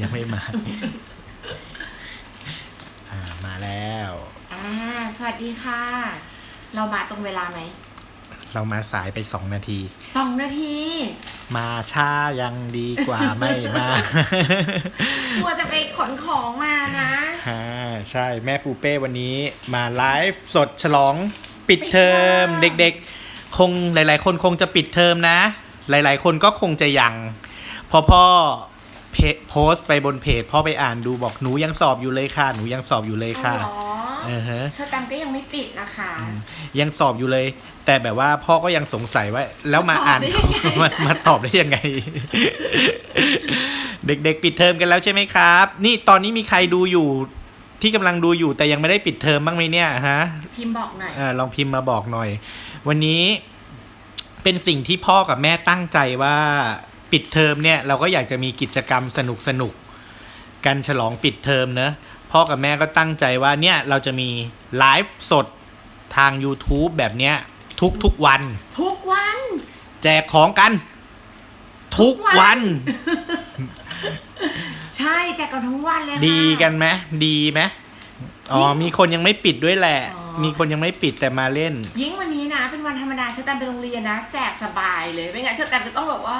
ยังไม่มา อ่ามาแล้ว อ่า สวัสดีค่ะ เรามาตรงเวลาไหม เรามาสายไปสองนาที สองนาที มาช้ายังดีกว่าไม่มากลัวจะไปขนของมานะฮ่าใช่แม่ปูเป้วันนี้มาไลฟ์สดฉลองปิดเทอมปิดเทอมเด็กๆ คงหลาย ๆ คนคงจะปิดเทอมนะ หลาย ๆ คนก็คงจะยังพอพ่อเพจ โพสต์ไปบนเพจพ่อไปอ่านดูบอกหนูยังสอบอยู่เลยค่ะ หนูยังสอบอยู่เลยค่ะเอาเหรออือฮะเชอร์แตมก็ยังไม่ปิดนะคะยังสอบอยู่เลย แต่แบบว่าพ่อก็ยังสงสัยว่า แล้วมาอ่านตอบได้ยังไงมามาตอบได้ยังไง เด็กๆ ปิดเทอมกันแล้วใช่ไหมครับ นี่ตอนนี้มีใครดูอยู่ที่กำลังดูอยู่แต่ยังไม่ได้ปิดเทอมบ้างไหมเนี่ยฮะพิมพ์บอกหน่อยเออลองพิมพ์มาบอกหน่อย วันนี้เป็นสิ่งที่พ่อกับแม่ตั้งใจว่า ปิดเทอมเนี่ยเราก็อยากจะมีกิจกรรมสนุกสนุกๆกันฉลองปิดเทอมเนอะพ่อกับแม่ก็ตั้งใจว่าเนี่ยเราจะมีไลฟ์สดทาง YouTube แบบเนี้ยทุกทุกๆวัน ทุกวัน แจกของกัน ทุกทุกวัวันนใช่แจกกันทั้งวันเลยค่ะดีกันไหมดีไหมอ๋อมีคนยังไม่ปิดด้วยแหละอ๋อมีคนยังไม่ปิดแต่มาเล่น ยิ่งวันนี้นะ เป็นวันธรรมดาเชอร์แตมไปโรงเรียนนะ แจกสบายเลยไม่งั้นเชอร์แตมจะต้องบอกว่า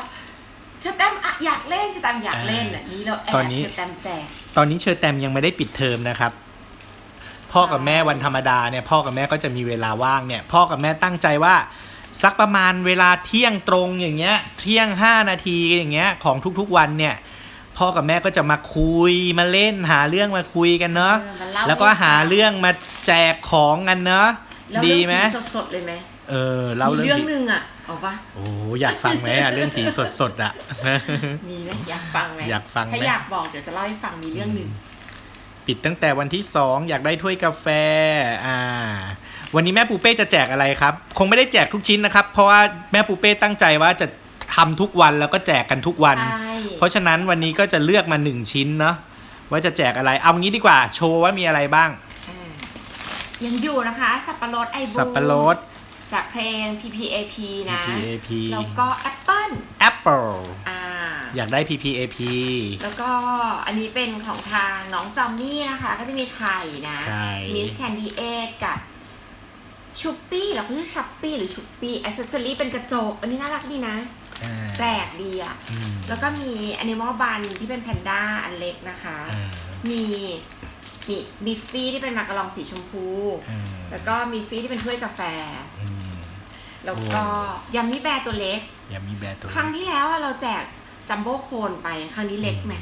เชอร์แตมอะอยากเล่นเชอร์แตมอยากเล่นอะนี่เราแอตอบนนี้ เชอร์แตมแจกตอนนี้เชอร์แตมยังไม่ได้ปิดเทอมนะครับ พ่อกับแม่วันธรรมดาเนี่ยพ่อกับแม่ก็จะมีเวลาว่างเนี่ย พ่อกับแม่ตั้งใจว่า สักประมาณเวลาเที่ยงตรงอย่างเงี้ย เที่ยงห้านาทีอย่างเงี้ยของทุกๆวันเนี่ย พ่อกับแม่ก็จะมาคุยมาเล่นหาเรื่องมาคุยกันเนาะเออมาเล่าแล้วก็หาเรื่องมาแจกของกันเนาะแล้วดีไหม เรื่องผีสดๆเลยไหมเออเล่ามีเรื่องเรื่องผีหนึ่งอะเอาปะโอ้อยากฟังไหมอะเรื่องผีสดๆอะมีไหมอยากฟังไหมอยากฟังไหม ถ้าอยากบอกเดี๋ยวจะเล่าให้ฟังมีเรื่องหนึ่งปิดตั้งแต่วันที่สองอยากได้ถ้วยกาแฟ อ่า วันนี้แม่ปูเป้จะแจกอะไรครับ คงไม่ได้แจกทุกชิ้นนะครับ เพราะว่าแม่ปูเป้ตั้งใจว่าจะทำทุกวันแล้วก็แจกกันทุกวัน ใช่เพราะฉะนั้นวันนี้ก็จะเลือกมาหนึ่งชิ้นเนาะว่าจะแจกอะไรเอางี้ดีกว่า โชว์ว่ามีอะไรบ้าง อ่ายังอยู่นะคะ สับปะรดไอบูสับปะรด จากเพลง PPAP นะ PPAP แล้วก็แอปเปิ้ล Apple อ่าอยากได้ PPAP แล้วก็อันนี้เป็นของทางน้องจอมมี่นะคะ ก็จะมีไข่นะไข่ มิสแคนดี้เอกับชุปปี้เราเขาเรียกชัปปี้หรือชุปปี้อ c เซสซอรี่เป็นกระจก อันนี้น่ารักดีนะ อ่าแปลกดีอะอืมแล้วก็มีแอนิมอลบันที่เป็นแพนด้าอันเล็กนะคะ อ่ามี มีบิฟฟี่ที่เป็นมากระลองสีชมพู อ่าแล้วก็มีฟรี่ที่เป็นถ้วยกาแฟ อืมแล้วก็ยัมมี่แบร์ตัวเล็กอย่ามีแบรนด์ตัวครั้งที่แล้วอะเราแจกจัมโบ้โคนไป ครั้งนี้เล็กไหม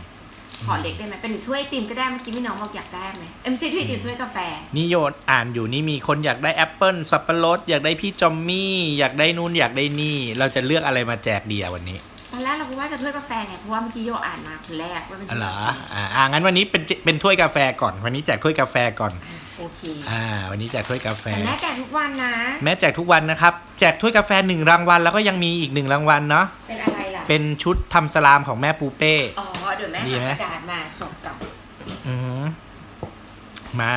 ขอเล็กได้ไหมเป็นถ้วยไอติมก็ได้เมื่อกี้พี่น้องบอกอยากได้ไหมเอ้ยไม่ใช่ถ้วยไอติมถ้วยกาแฟนี่โยนอ่านอยู่นี่มีคนอยากได้แอปเปิลสับปะรดอยากได้พี่จอมมี่ อยากได้นู่นอยากได้นี่ เราจะเลือกอะไรมาแจกดีอะวันนี้ ตอนแรกเราก็ว่าจะถ้วยกาแฟไงเพราะว่าเมื่อกี้โยอ่านมาคนแรกว่าเป็นอ๋อเหรออ่าอ่างั้นวันนี้เป็นเป็นถ้วยกาแฟก่อน วันนี้แจกถ้วยกาแฟก่อนอะโอเคอ่า วันนี้แจกถ้วยกาแฟแต่แม่แจกทุกวันนะแม้แจกทุกวันนะครับ แจกถ้วยกาแฟหนึ่งรางวัลแล้วก็ยังมีอีกหนึ่งรางวัลเนาะเป็นอะไรล่ะเป็นชุดทำสลามของแม่ปูเป้อ๋อเดี๋ยวแม่ดีหาไหมกระดาษมาจบกับอือหือมา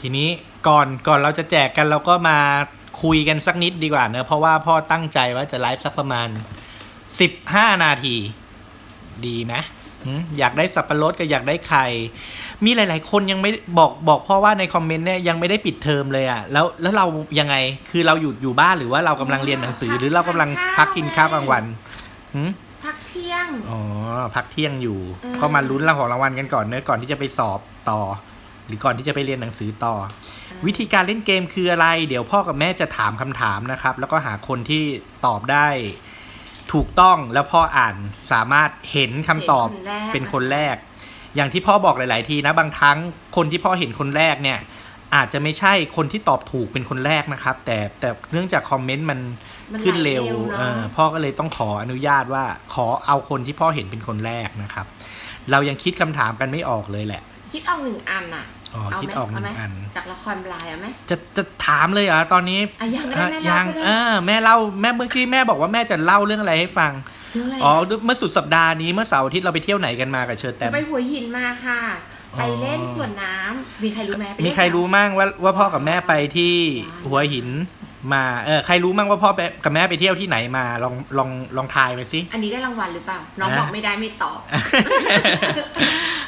ทีนี้ก่อนก่อนเราจะแจกกันเราก็มาคุยกันสักนิดดีกว่าเนอะเพราะว่าพ่อตั้งใจว่าจะไลฟ์สักประมาณ 15นาที ดีไหมหืมอยากได้สับปะรดก็อยากได้ไข่ มีหลาย ๆ คนยังไม่บอกบอกพ่อว่าในคอมเมนต์เนี่ยยังไม่ได้ปิดเทอมเลยอะ่ะแล้วแล้วเรายังไงคือเราอยู่อยู่บ้านหรือว่าเรากำลังเรียนหนังสือ หรือเรากำลังพักกินข้าวกลางวันหืมพักเที่ยงอ๋อพักเที่ยงอยู่อืมก็มาลุ้นรางของรางวัลกันก่อนเนอะก่อนที่จะไปสอบต่อ หรือก่อนที่จะไปเรียนหนังสือต่อ วิธีการเล่นเกมคืออะไร เดี๋ยวพ่อกับแม่จะถามคำถามนะครับ แล้วก็หาคนที่ตอบได้ ถูกต้องแล้วพ่ออ่านสามารถเห็นคำตอบห็นคนแรกเป็นคนแรก อย่างที่พ่อบอกหลาย ๆ ทีนะบางครั้งคนที่พ่อเห็นคนแรกเนี่ย อาจจะไม่ใช่คนที่ตอบถูกเป็นคนแรกนะครับ แต่แต่เนื่องจากคอมเมนต์มันมันขึ้นเร็วไหลเร็วเนอะ เออพ่อก็เลยต้องขออนุญาตว่าขอเอาคนที่พ่อเห็นเป็นคนแรกนะครับ เรายังคิดคำถามกันไม่ออกเลยแหละ คิดออกหนึ่งอันอะ อ๋อเาไหมคิดออกหนึ่งเาไหมอัน จากละครบลายเอาไหมจะจะถามเลยเหรอตอนนี้อะยังไม่อะได้แม่ยัเล่างก็เอได้อแม่เล่าแม่เมื่อกี้แม่บอกว่าแม่จะเล่าเรื่องอะไรให้ฟัง เรื่องอะไรอ๋อ อะเมื่อสุดสัปดาห์นี้เมื่อเสาร์อาทิตย์เราไปเที่ยวไหนกันมากับเชิญแตม ไปหัวหินมาค่ะ อ๋อ ไปเล่นสวนน้ำมีใครรู้ไหมไปมีเล่นใครรู้มั่งว่าว่าพ่อกับแม่ไปที่หัวหิน มา เออ ใครรู้มั่งว่าพ่อไปกับแม่ไปเที่ยวที่ไหนมา ลองลองลองทายมาสิ อันนี้ได้รางวัลหรือเปล่า น้องนะบอกไม่ได้ไม่ตอบ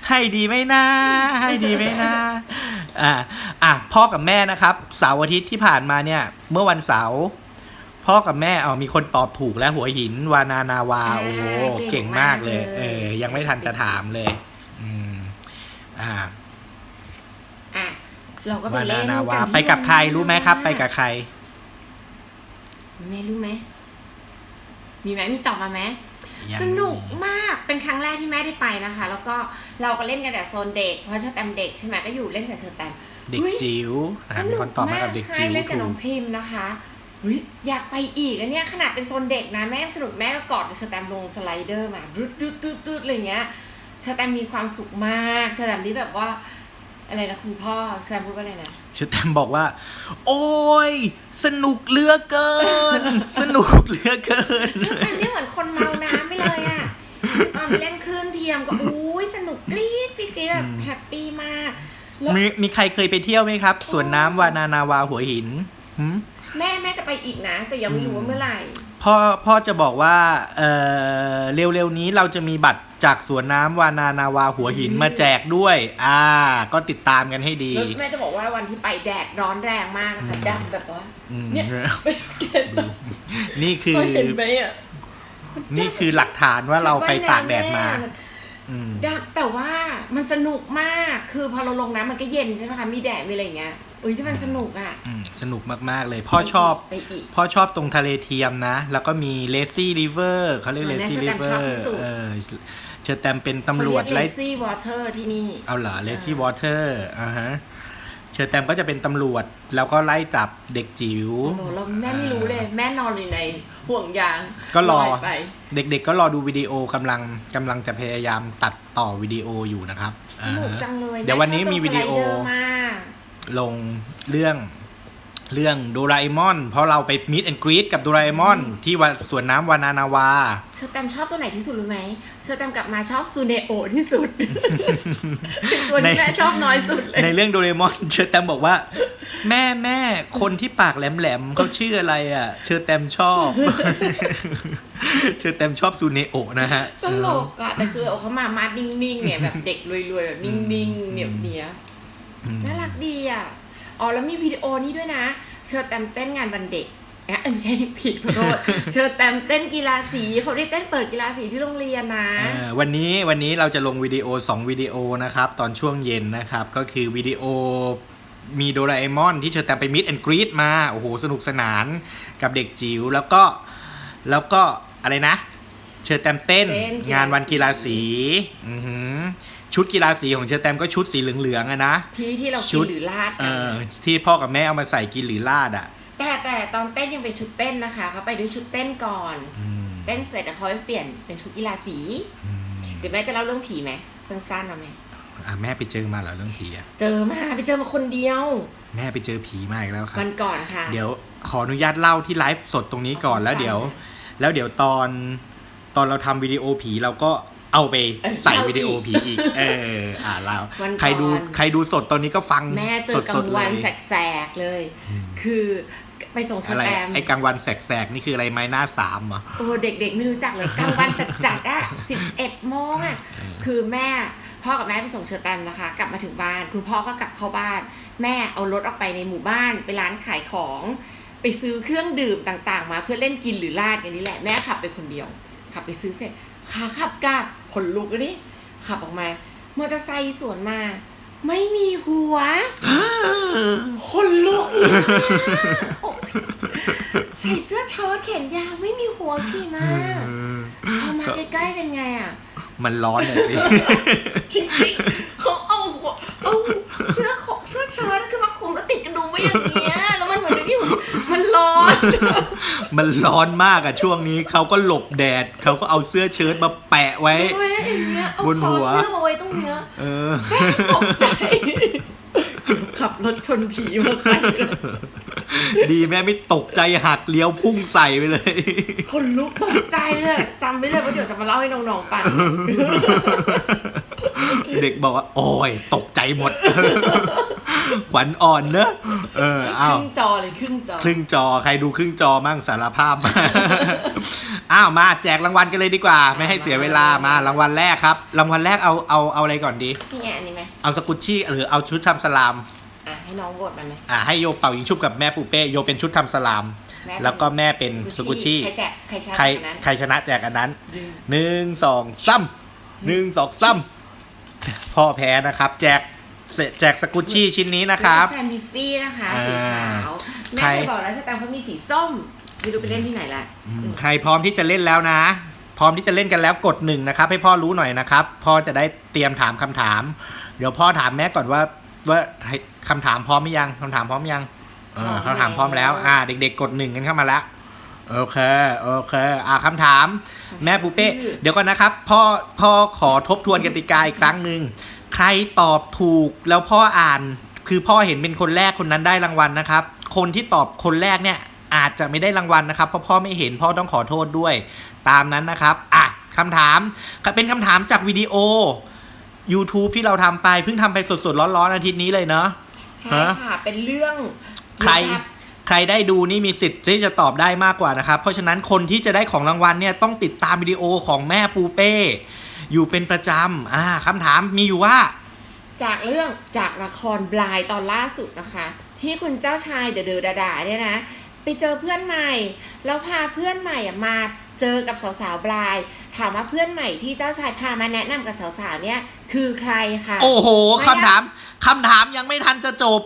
ให้ดีไหมนะให้ดีไหมนะอะอะ พ่อกับแม่นะครับ เสาร์อาทิตย์ที่ผ่านมาเนี่ย เมื่อวันเสาร์พ่อกับแม่เอามีคนตอบถูกแล้วหัวหิน วานานาวาอ่าโอ้โห เก่เก่งงมามากกเลยเลย เออ ยังไม่ทันจะถามเลย อืม อ่าอะเราก็ไปวาเล่นานนาวากันที่ไปกับใครวานานาวารู้ไหมครับ ไปกับใคร แม่รู้ไหม มีไหมมีตอบมาไหมยังสนุกมาก เป็นครั้งแรกที่แม่ได้ไปนะคะ แล้วก็เราก็เล่นกันแต่โซนเด็ก เพราะเชอแตมเด็กใช่ไหมก็อยู่เล่นกับเชอแตมเด็กอุ๊ยจิ๋วสอะมีนุคกนตอบมามากกับเด็กใช่จิ๋วเล่นกับถูน้อกงพิมพ์นะคะเฮ้ยอยากไปอีกอันเนี้ยขนาดเป็นโซนเด็กนะแม่สนุกแม่ก็กอดเชอแตมลงสไลเดอร์มาดึ๊ดดึ๊ดดึ๊ดดึ๊ดอะไรเงี้ยเชอแตมมีความสุขมากเชอแตมที่แบบว่า อะไรนะคุณพ่อเชอแตมพูดว่าอะไรนะ ชุดแตมบอกว่า โอ้ย สนุกเหลือเกิน สนุกเหลือเกินอันนี้เหมือนคนเมาน้ำไปเลยอะตอนไปเล่นคลื่นเทียมก็อุ้ยสนุกกรี๊ดกรี๊ดกรี๊ดแบบอืมแฮปปี้มากแล้ว มีมีใครเคยไปเที่ยวไหมครับ สวนน้ำวานานาวาหัวหินหืม แม่แม่จะไปอีกนะ แต่ยังไม่รู้ว่าเมื่อไหร่ พ่อพ่อจะบอกว่าเออเร็วๆนี้เราจะมีบัตรจากสวนน้ำวานานาวาหัวหินมาแจกด้วย อ่า ก็ติดตามกันให้ดี แล้วแม่จะบอกว่าวันที่ไปแดดร้อนแรงมากนะคะอืมดำแบบว่า อืม เนี่ย ไปสังเกตดูนี่คือ เห็นไหมอะนี่คือหลักฐานว่าเราไปตากแดดมา ชุว่ยน้ำแอืมดำแต่ว่ามันสนุกมาก คือพอเราลงน้ำมันก็เย็นใช่ไหมคะ มีแดดมีอะไรอย่างเงี้ยอุ้ยที่มันสนุกอะอืมสนุกมาก ๆ เลยพ่อชอบไปอีกพ่อชอบตรงทะเลเทียมนะ แล้วก็มีเลซี่ริเวอร์เขาเรียกอ๋เลอแม่ซี่เชอริแตมเวอชอบที่ร์สุดเออเชอแตมเป็นตำรวจเขาเรีไล่ยก lazy water ที่นี่ เอาเหรอเลซี่วอเตอร์อ่าฮะเชอแตมก็จะเป็นตำรวจแล้วก็ไล่จับเด็กจิ๋วโอ้โหเราแม่ไม่รู้เลย แม่นอนอยู่ใน ห่วงยางก็รอลยไป เด็กๆก็รอดูวิดีโอกำลังกำลังจะพยายามตัดต่อวิดีโออยู่นะครับสอ่านุกฮะ จังเลยเดี๋ยววันนี้มีวิดีโอแชบตรงสไลเดร์มาก ลงเรื่อง เรื่องโดราเอมอน เพราะเราไปมิดแอนกรีดกับโดราเอมอน ที่วันสวนน้ำวานานาวา เชอร์แตมชอบตัวไหนที่สุดรู้ไหมเชอร์แตมกลับมาชอบซูเนโอที่สุด เป็นตัวที่แม่ชอบน้อยสุดเลย ในเรื่องโดเรมอนเชอร์แตมบอกว่า แม่แม่คนที่ปากแหลมๆเขาชื่ออะไรอะ เชอร์แตมชอบ เชอร์แตมชอบซูเนโอะนะฮะตลกอะแต่ซูเนโอเขามามาดนิ่งๆเนี่ยแบบเด็กรวยๆแบบนิ่งๆเหนียวเนียอืมน่ารักดีอะ อ๋อแล้วมีวิดีโอนี้ด้วยนะ เชอร์แตมเต้นงานวันเด็กเอ้ยไม่ใช่ผิดขอโทษเชอร์แตมเต้นกีฬาสีเขาได้เต้นเปิดกีฬาสีที่โรงเรียนนะเอ่อวันนี้วันนี้เราจะลงวิดีโอ 2วิดีโอนะครับ ตอนช่วงเย็นนะครับ ก็คือวิดีโอมีโดราเอมอนที่เชอร์แตมไปมิดแอนกรีดมา โอ้โห สนุกสนานกับเด็กจิ๋วแล้วก็แล้วก็อะไรนะ เชอร์แตมเต้นเต้นกีฬาสีงานวันกีฬาสี อือหือ ชุดกีฬาสีของเชอร์แตมก็ชุดสีเหลืองๆอะนะ ที่ที่เราชุกินดหรือลาดเอกันอ ที่พ่อกับแม่เอามาใส่กินหรือลาดอะ แต่แต่ตอนเต้นยังเป็นชุดเต้นนะคะเขาไปด้วยชุดเต้นก่อน อืมเต้นเสร็จแล้วเขาไปเปลี่ยนเป็นชุดกีฬาสีอืมเดี๋ยวแม่จะเล่าเรื่องผีไหมสั้นๆเอาไหมอะแม่ไปเจอมาเหรอเรื่องผีอะเจอมาไปเจอมาคนเดียวแม่ไปเจอผีมาอีกแล้วครับ วันก่อนค่ะ เดี๋ยวขออนุญาตเล่าที่ไลฟ์สดตรงนี้ก่อนเอาแล้วเดี๋ยวสั้นแล้วเดี๋ยวตอนตอนเราทำวิดีโอผีเราก็ เอาไปเออใส่เล่าวิดีโอผีอีก เออ อ่าเราวันก่อนใครดูใครดูสดตอนนี้ก็ฟังแม่เจอกลาสงดๆเลวันยแสกๆเลย คือไปส่งชอะไรแตมไอ้กลางวันแสกๆ นี่คืออะไรไม้หน้าสามเหรอโอ้เด็กๆ ไม่รู้จักเลยกลางวันจัดๆอะสิบเอ็ดโมงอะคือแม่พ่อกับแม่ไปส่งเชอร์แตมนะคะ กลับมาถึงบ้าน คุณพ่อก็กลับเข้าบ้าน แม่เอารถออกไปในหมู่บ้านไปร้านขายของ ไปซื้อเครื่องดื่มต่างๆ มาเพื่อเล่นกินหรือลาดกันนี่แหละแม่ขับไปคนเดียว ขับไปซื้อเสร็จขาขับกลับข นลุกเลยนี่ขับออกมามอเตอร์ไซค์สวนมา ไม่มีหัวคนลุกอีกแล้วโอ๊ยใส่เสื้อเชิ้ตแขนยาวไม่มีหัวขี่มาพอมาใกล้ๆเป็นไงอะ มันร้อนเลยสิ จริงๆเขาเอาหัวเอาเสื้อของเสื้อเชิ้ตคือมาคลุมแล้วติดกระดุมไว้อย่างเงี้ยแล้วมันเหมือนที่มัน ร้อน มันร้อนมากอะช่วงนี้เขาก็หลบแดดเขาก็เอาเสื้อเชิ้ตมาแปะไว้ เว้ยอย่างเงี้ยเอาบนคหัอวเสื้อมาไว้ตรงเนี้ยเออ ตกใจ ขับรถชนผีมาใส่เลยดีแม่ไม่ตกใจหักเลี้ยวพุ่งใส่ไปเลย คนลุกตกใจเลยจำไว้เลยว่าเดี๋ยวจะมาเล่าให้น้องๆฟังเด็กบอกว่า โอ้ย ตกใจหมด ขวัญอ่อนเนอะเออคเอารึ่งจอเลยครึ่งจอ ครึ่งจอใครดูครึ่งจอมั่งสารภาพอ้าวมาแจกรางวัลกันเลยดีกว่า ไม่ให้เสียเวลามารางวัลแรกครับ รางวัลแรกเอาเอาเอาอะไรก่อนดี นี่ไงอันนี้ไหมเอาสกุชชี่หรือเอาชุดทำสลามอะให้น้องโหวตมาไหมอ่าให้โยเป่ายิงชุบกับแม่ปูเป้โยเป็นชุดทำสลามแม่เป็นแล้วก็แม่เป็นสกุชชี่ใครแจกใครชนะใครคนนั้นใครชนะแจกอันนั้นดึงหนึ่งสองซ้ำหนึ่งสองซ้ำพ่อแพ้นะครับ แจก เสร็จแจกสกุชชี่ชิ้นนี้นะครับ แฟมิฟี่นะคะอ่าสีขาวแม่ใครเคยบอกแล้วสแตมป์เขามีสีส้มไม่รู้ไปเล่นที่ไหนละอืมใครพร้อมที่จะเล่นแล้วนะ พร้อมที่จะเล่นกันแล้วกดหนึ่งนะครับ ให้พ่อรู้หน่อยนะครับ พ่อจะได้เตรียมถามคำถาม เดี๋ยวพ่อถามแม่ก่อนว่าว่าให้คำถามพร้อมหรือยังคำถามพร้อมยังเออคำถามพร้อมแล้ว อ่า เด็ก ๆ กดหนึ่งกันเข้ามาแล้วโอเค โอเค อ่าคำถาม แม่ปูเป้ เดี๋ยวก่อนนะครับ พ่อ พ่อขอทบทวนกติกาอีกครั้งหนึ่ง ใครตอบถูกแล้วพ่ออ่าน คือพ่อเห็นเป็นคนแรกคนนั้นได้รางวัลนะครับ คนที่ตอบคนแรกเนี่ยอาจจะไม่ได้รางวัลนะครับ เพราะพ่อไม่เห็นพ่อต้องขอโทษด้วย ตามนั้นนะครับอะคำถามเป็นคำถามจากวิดีโอ YouTube ที่เราทำไปเพิ่งทำไปสดๆร้อนๆอาทิตย์นี้เลยเนาะใช่ฮะค่ะ เป็นเรื่องใครใครได้ดูนี่มีสิทธิ์ที่จะตอบได้มากกว่านะครับ เพราะฉะนั้นคนที่จะได้ของรางวัลเนี่ยต้องติดตามวิดีโอของแม่ปูเป้ อยู่เป็นประจำอ่าคำถามมีอยู่ว่า จากเรื่องจากละครบลายตอนล่าสุดนะคะ ที่คุณเจ้าชายเดอะเดอดาดาเนี่ยนะ ไปเจอเพื่อนใหม่ แล้วพาเพื่อนใหม่อะมาเจอกับสาวๆบลาย ถามว่าเพื่อนใหม่ที่เจ้าชายพามาแนะนำกับสาวๆเนี่ยคือใครคะโอ้โหไม่คำถามคำถามยังไม่ทันจะจบ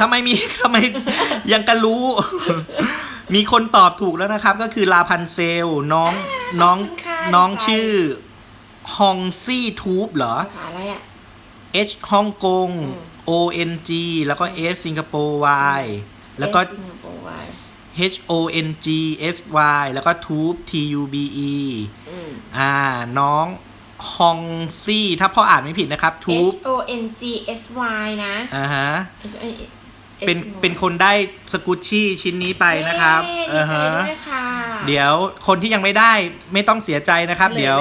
ทำไมมีทำไมยังกันรู้ มีคนตอบถูกแล้วนะครับ ก็คือลาพันเซล น้องน้องขบคุณค่ะน้องดีใจชื่อ ฮองซี่ทูบเหรอ ภาษาอะไรอะ H ฮ่องกงอืม O N G แล้วก็ S สิงคโปร์ Y แล้วก็เอสสิงคโปร์ไว้ H O N G S Y แล้วก็ Tube T U B E อืม อ่า น้องฮองซี่ ถ้าพ่ออ่านไม่ผิดนะครับ H Tube O N G S Y นะ อ่าฮะ H O N S เป็น เป็นคนได้สกุชชี่ชิ้นนี้ไปนะครับเย้อ่าดีใจฮะ ด้วยค่ะ เดี๋ยวคนที่ยังไม่ได้ไม่ต้องเสียใจนะครับเฉลยไหมเดี๋ยว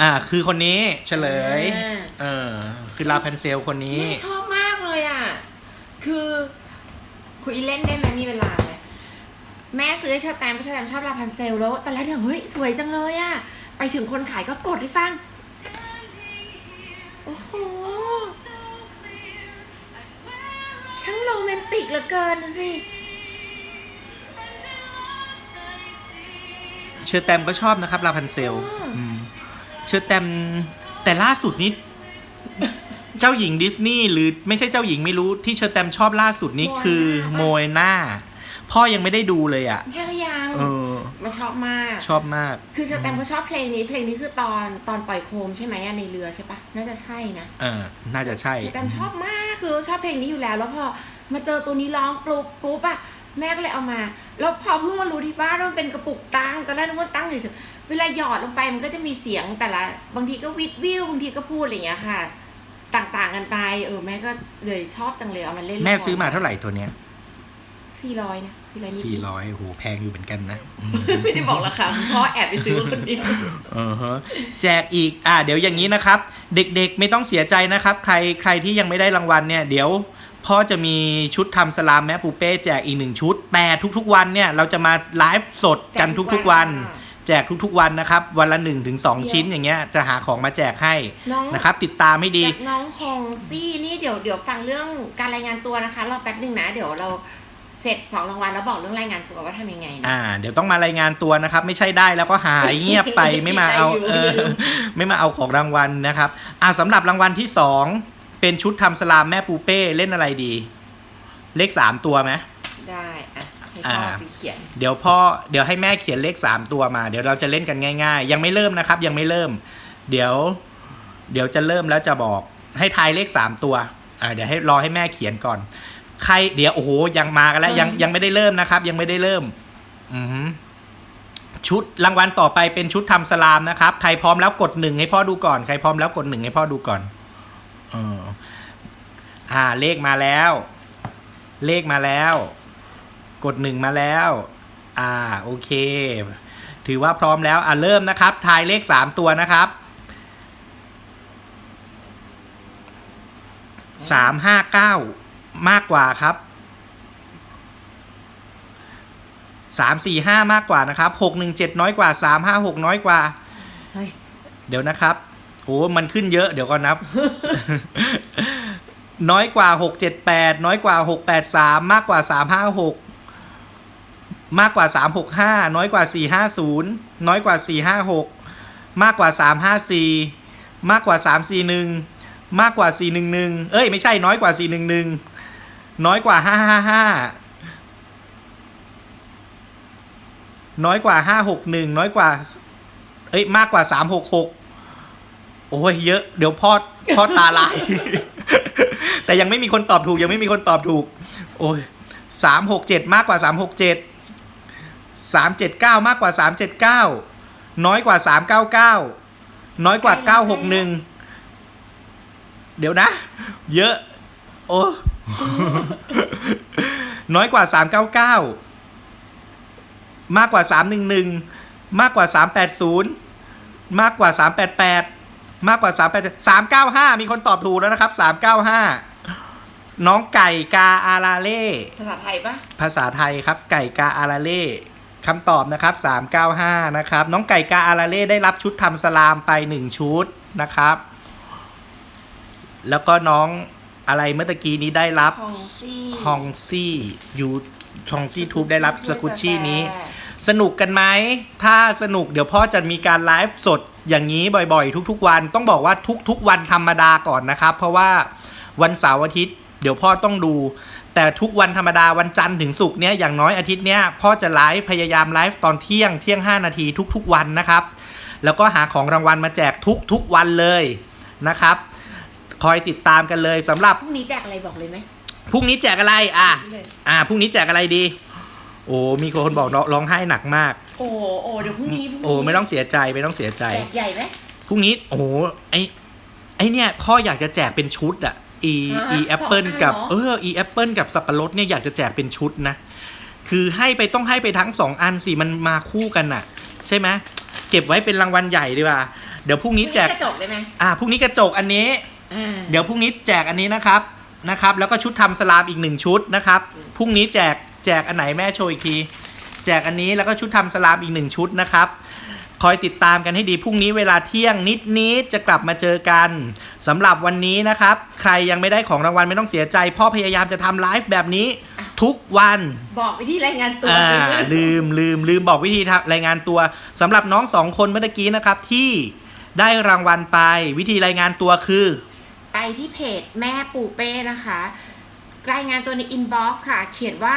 อ่า คือคนนี้เฉลย อ่า เออ คือลาพันเซลคนนี้แม่ชอบมากเลยอะ คือคุยเล่นได้ไหมมีเวลาไหมแม่ซื้อให้ชาแตมเพราะชาแตมชอบลาพันเซลแล้วตอนแรกเดี๋ยวเฮ้ยสวยจังเลยอะ ไปถึงคนขายก็กดให้ฟัง โอ้โห ช่างโรแมนติกเหลือเกินดูสิ เชอร์แตมก็ชอบนะครับลาพันเซลอ๋ออืม เชอร์แตมแต่ล่าสุดนี้ เจ้าหญิงดิสนีย์หรือไม่ใช่เจ้าหญิงไม่รู้ที่เชอร์แตมชอบล่าสุดนี้คือโมเอน่าพ่อยังไม่ได้ดูเลยอะแค่ยังเออมาชอบมาก ชอบมาก คือชาแตมเขาชอบเพลงนี้ เพลงนี้คือตอนตอนปล่อยโคมใช่ไหมอะในเรือใช่ปะน่าจะใช่นะเออน่าจะใช่ชาแตมชอบมากคือชอบเพลงนี้อยู่แล้ว แล้วพอมาเจอตัวนี้ร้องปุ๊บปุ๊บอะแม่ก็เลยเอามา แล้วพอเพิ่งมารู้ที่บ้านว่ามันเป็นกระปุกตังค์ตอนแรกนึกว่าตั้งเฉยๆ เวลาหยอดลงไปมันก็จะมีเสียงแต่ละบางทีก็วิดวิวบางทีก็พูดอะไรอย่างเงี้ยค่ะ ต่างๆกันไป เออแม่ก็เลยชอบจังเลยเอามาเล่นแม่ซื้อมาเท่าไหร่ตัวเนี้ยสี่ร้อยนะสี่ร้อยนิดสี่ร้อยโอ้โหแพงอยู่เหมือนกันนะอืมไม่ได้บอกราคาคุณพ่อแอบไปซื้อคนเดียวเออฮะแจกอีกอ่าเดี๋ยวอย่างนี้นะครับ เด็กๆไม่ต้องเสียใจนะครับ ใครใครที่ยังไม่ได้รางวัลเนี่ย เดี๋ยวพ่อจะมีชุดทำสลามแม่ปูเป้แจกอีกหนึ่งชุด แต่ทุกๆวันเนี่ย เราจะมาไลฟ์สดกันทุกๆวัน แจกทุกๆวันนะครับ วันละ1นถึงสชิ้นอย่างเงี้ยจะหาของมาแจกให้น้องนะครับ ติดตามให้ดี จากน้องฮองซี่นี่เดี๋ยวเดี๋ยวฟังเรื่องการรายงานตัวนะคะรอแป๊บหนึ่งนะ เดี๋ยวเราเสร็จสองรางวัลแล้วบอกเรื่องรายงานตัวว่าทำยังไงนะ อ่า เดี๋ยวต้องมารายงานตัวนะครับ ไม่ใช่ได้แล้วก็หายเงียบไป ไม่มาเอาได้อยู่เออไม่มาเอาของรางวัลนะครับ อ่าสำหรับรางวัลที่สองเป็นชุดทำสลามแม่ปูเป้เล่นอะไรดี เลขสามตัวไหมได้อะ ให้อ่าพ่อไปเขียน เดี๋ยวพ่อเดี๋ยวให้แม่เขียนเลขสามตัวมา เดี๋ยวเราจะเล่นกันง่ายๆ ยังไม่เริ่มนะครับ ยังไม่เริ่ม เดี๋ยว เดี๋ยวจะเริ่มแล้วจะบอกให้ทายเลขสามตัวอ่าเดี๋ยวให้รอให้แม่เขียนก่อน ใครเดี๋ยวโอ้โหยังมากันแล้ว ยังยังไม่ได้เริ่มนะครับ ยังไม่ได้เริ่ม อือหือชุดรางวัลต่อไปเป็นชุดทำสลามนะครับ ใครพร้อมแล้วกดหนึ่งให้พ่อดูก่อนใครพร้อมแล้วกดหนึ่งให้พ่อดูก่อนเอออ่าเลขมาแล้ว เลขมาแล้ว กดหนึ่งมาแล้ว อ่าโอเค ถือว่าพร้อมแล้วอ่าเริ่มนะครับ ทายเลขสามตัวนะครับสามห้าเก้ามากกว่าครับสามสี่ห้ามากกว่านะครับหกหนึ่งเจ็ดน้อยกว่าสามห้าหกน้อยกว่า เฮ้ยเดี๋ยวนะครับโอ้มันขึ้นเยอะเดี๋ยวก่อนนับ น้อยกว่าหกเจ็ดแปดน้อยกว่าหกแปดสามมากกว่าสามห้าหก มากกว่าสามหกห้าน้อยกว่าสี่ห้าศูนย์น้อยกว่าสี่ห้าหกมากกว่าสามห้าสี่มากกว่าสามสี่หนึ่งมากกว่าสี่หนึ่งหนึ่งเอ้ยไม่ใช่น้อยกว่าสี่หนึ่งหนึ่งน้อยกว่าห้าห้าห้าน้อยกว่าห้าหกหนึ่งน้อยกว่า เอ้ยมากกว่าสามหกหกโอ้ยเยอะเดี๋ยวพ่อพ่อตาลาย แต่ยังไม่มีคนตอบถูกยังไม่มีคนตอบถูก โอ้ยสามหกเจ็ดมากกว่าสามหกเจ็ด สามเจ็ดเก้ามากกว่าสามเจ็ดเก้าน้อยกว่าสามเก้าเก้าน้อยกว่าเก้าหกหนึ่งเดี๋ยวนะ เยอะ โอ้ น้อยกว่าสามเก้าเก้ามากกว่าสามหนึ่งหนึ่งมากกว่าสามแปดศูนย์มากกว่าสามแปดแปดมากกว่าสามแปดสามเก้าห้ามีคนตอบถูกแล้วนะครับสามเก้าห้าน้องไก่กาอาราเล่ ภาษาไทยปะภาษาไทยครับ ไก่กาอาราเล่ คำตอบนะครับสามเก้าห้านะครับ น้องไก่กาอาราเล่ได้รับชุดทำสลามไปหนึ่งชุดนะครับ แล้วก็น้องอะไรเมื่อตะกี้นี้ได้รับฮองซี่ฮองซี่ยูฮองซี่ทูบได้รับสกุชชี่นี้ สนุกกันไหม ถ้าสนุกเดี๋ยวพ่อจะมีการไลฟ์สดอย่างนี้บ่อยๆ ทุก ๆ วันต้องบอกว่าทุก ๆ วันธรรมดาก่อนนะครับ เพราะว่าวันเสาร์อาทิตย์ เดี๋ยวพ่อต้องดู แต่ทุกวันธรรมดาวันจันทร์ถึงศุกร์เนี้ยอย่างน้อยอาทิตย์เนี้ยพ่อจะไลฟ์พยายามไลฟ์ตอนเที่ยงเที่ยง 5 นาทีทุกๆวันนะครับ แล้วก็หาของรางวัลมาแจกทุกๆวันเลยนะครับ คอยติดตามกันเลยสำหรับพรุ่งนี้แจกอะไรบอกเลยไหม พรุ่งนี้แจกอะไรอะเลย อ่าพรุ่งนี้แจกอะไรดี โอ้มีคนบอกร้องไห้หนักมาก โอ้โอ้เดี๋ยวพรุ่งนี้พรุ่งนี้โอ้ไม่ต้องเสียใจไม่ต้องเสียใจ แจกใหญ่ไหมพรุ่งนี้โอ้โหไอไอเนี่ยพ่ออยากจะแจกเป็นชุดอะ อีฮะอีแอปเปิลสองอันกับเหรอเอออีแอปเปิลกับสับปะรดเนี่ยอยากจะแจกเป็นชุดนะ คือให้ไปต้องให้ไปทั้งสองอันสิมันมาคู่กันน่ะใช่ไหมเก็บไว้เป็นรางวัลใหญ่ดีกว่า เดี๋ยวพรุ่งนี้แจกกระจกได้ไหมอ่าพรุ่งนี้กระจกอันนี้อ่าเดี๋ยวพรุ่งนี้แจกอันนี้นะครับนะครับ แล้วก็ชุดทำสลามอีกหนึ่งชุดนะครับพรุ่งนี้แจกแจกอันไหนแม่โชว์อีกที แจกอันนี้แล้วก็ชุดทำสลามอีกหนึ่งชุดนะครับ คอยติดตามกันให้ดีพรุ่งนี้เวลาเที่ยงนิดนิดๆจะกลับมาเจอกันสำหรับวันนี้นะครับ ใครยังไม่ได้ของรางวัลไม่ต้องเสียใจ พ่อพยายามจะทำไลฟ์แบบนี้ทุกวันบอกวิธีรายงานตัวอ่าลืมลืมลืมบอกวิธีทำรายงานตัวสำหรับน้องสองคนเมื่อกี้นะครับที่ได้รางวัลไปวิธีรายงานตัวคือ ไปที่เพจแม่ปู่เป้นะคะรายงานตัวในอินบ็อกซ์ค่ะ เขียนว่า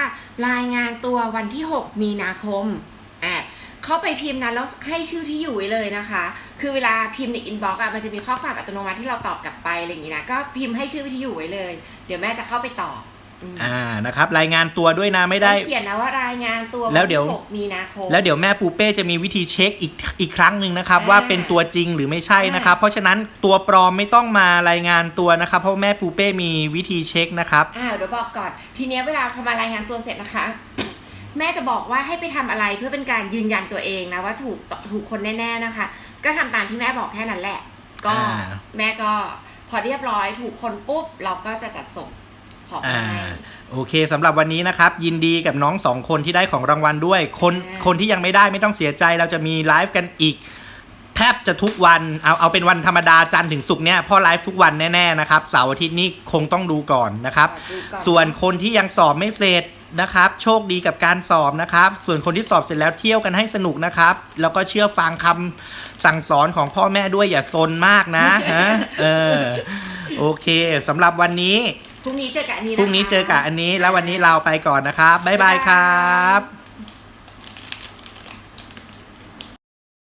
รายงานตัววันที่ 6 มีนาคมอะ เข้าไปพิมพ์นั้นแล้วให้ชื่อที่อยู่ไว้เลยนะคะ คือเวลาพิมพ์ในอินบ็อกซ์อะมันจะมีข้อความอัตโนมัติที่เราตอบกลับไปอะไรอย่างนี้นะก็พิมพ์ให้ชื่อที่อยู่ไว้เลย เดี๋ยวแม่จะเข้าไปตอบอืมอ่านะครับ รายงานตัวด้วยนะไม่ได้ต้องเขียนนะว่ารายงานตัวแล้วเดี๋ยวที่6มีนาคมแล้วเดี๋ยวแม่ปูเป้จะมีวิธีเช็คอีกอีกครั้งหนึ่งนะครับอ่าว่าเป็นตัวจริงหรือไม่ใช่นะครับ เพราะฉะนั้นตัวปลอมไม่ต้องมารายงานตัวนะครับ เพราะแม่ปูเป้มีวิธีเช็คนะครับอ่าเดี๋ยวบอกก่อนทีเนี้ยเวลาพอมารายงานตัวเสร็จนะคะ แม่จะบอกว่าให้ไปทำอะไรเพื่อเป็นการยืนยันตัวเองนะว่าถูกถูกคนแน่ๆนะคะ ก็ทำตามที่แม่บอกแค่นั้นแหละ ก็อ่าแม่ก็พอเรียบร้อยถูกคนปุ๊บ เราก็จะจัดส่งของอ่าให้โอเคสำหรับวันนี้นะครับ ยินดีกับน้องสองคนที่ได้ของรางวัลด้วย คนอ่าคนที่ยังไม่ได้ไม่ต้องเสียใจเราจะมีไลฟ์กันอีกแทบจะทุกวันเอาเอาเป็นวันธรรมดาจันทร์ถึงศุกร์เนี่ยพ่อไลฟ์ทุกวันแน่ๆนะครับเสาร์อาทิตย์นี้คงต้องดูก่อนนะครับดูก่อส่วนคนที่ยังสอบไม่เสร็จ นะครับ โชคดีกับการสอบนะครับ ส่วนคนที่สอบเสร็จแล้วเที่ยวกันให้สนุกนะครับ แล้วก็เชื่อฟังคำสั่งสอนของพ่อแม่ด้วยอย่าซนมากนะฮะเออโอเคสำหรับวันนี้พรุ่งนี้เจอกับอันนี้พรุ่งนี้เจอกับอันนี้แล้ววันนี้เราไปก่อนนะครับบ๊ายบายครับ